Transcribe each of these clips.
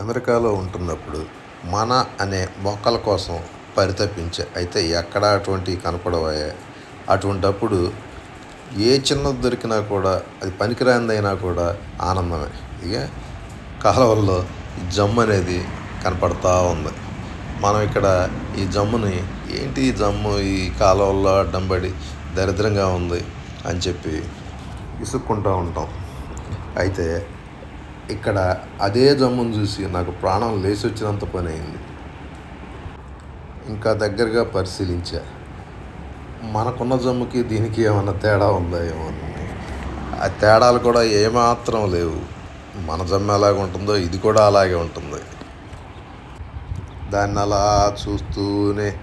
అమెరికాలో ఉంటున్నప్పుడు మన అనే మొక్కల కోసం పరితపించే అయితే ఎక్కడ అటువంటివి కనపడవాయే అటువంటప్పుడు ఏ చిన్నది దొరికినా కూడా అది పనికిరానిదైనా కూడా ఆనందమే. ఇక కాలువల్లో ఈ జమ్ము అనేది కనపడతా ఉంది. మనం ఇక్కడ ఈ జమ్ముని ఏంటి ఈ జమ్ము ఈ కాలువల్లో అడ్డంబడి దరిద్రంగా ఉంది అని చెప్పి విసుక్కుంటూ ఉంటాం. అయితే ఇక్కడ అదే జమ్మును చూసి నాకు ప్రాణం లేచి వచ్చినంత పని అయింది ఇంకా దగ్గరగా పరిశీలించా. మనకున్న జమ్ముకి దీనికి ఏమన్నా తేడా ఉందా ఏమో ఆ తేడాలు కూడా ఏమాత్రం లేవు. మన జమ్ము ఎలాగ ఉంటుందో ఇది కూడా అలాగే ఉంటుంది. దాన్ని అలా చూస్తూనే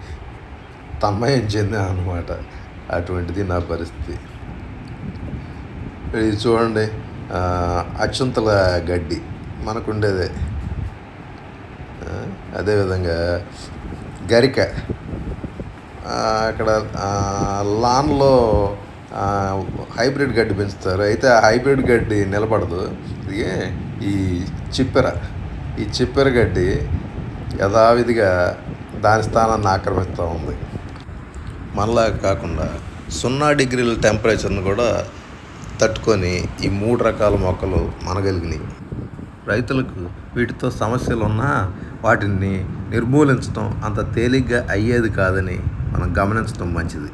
తన్మయం చెందా అనమాట అటువంటిది నా పరిస్థితి. ఇది చూడండి. అక్షంతల గడ్డి మనకుండేదే. అదేవిధంగా గరిక. అక్కడ లాన్లో హైబ్రిడ్ గడ్డి పెంచుతారు. అయితే ఆ హైబ్రిడ్ గడ్డి నిలబడదు. ఇది ఈ చిప్పెర. ఈ చిప్పెర గడ్డి యథావిధిగా దాని స్థానాన్ని ఆక్రమిస్తూ ఉంది. మళ్ళా కాకుండా సున్నా డిగ్రీల టెంపరేచర్ను కూడా తట్టుకొని ఈ మూడు రకాల మొక్కలు మనగలిగినాయి. రైతులకు వీటితో సమస్యలు ఉన్నా వాటిని నిర్మూలించడం అంత తేలిగ్గా అయ్యేది కాదని మనం గమనించడం మంచిది.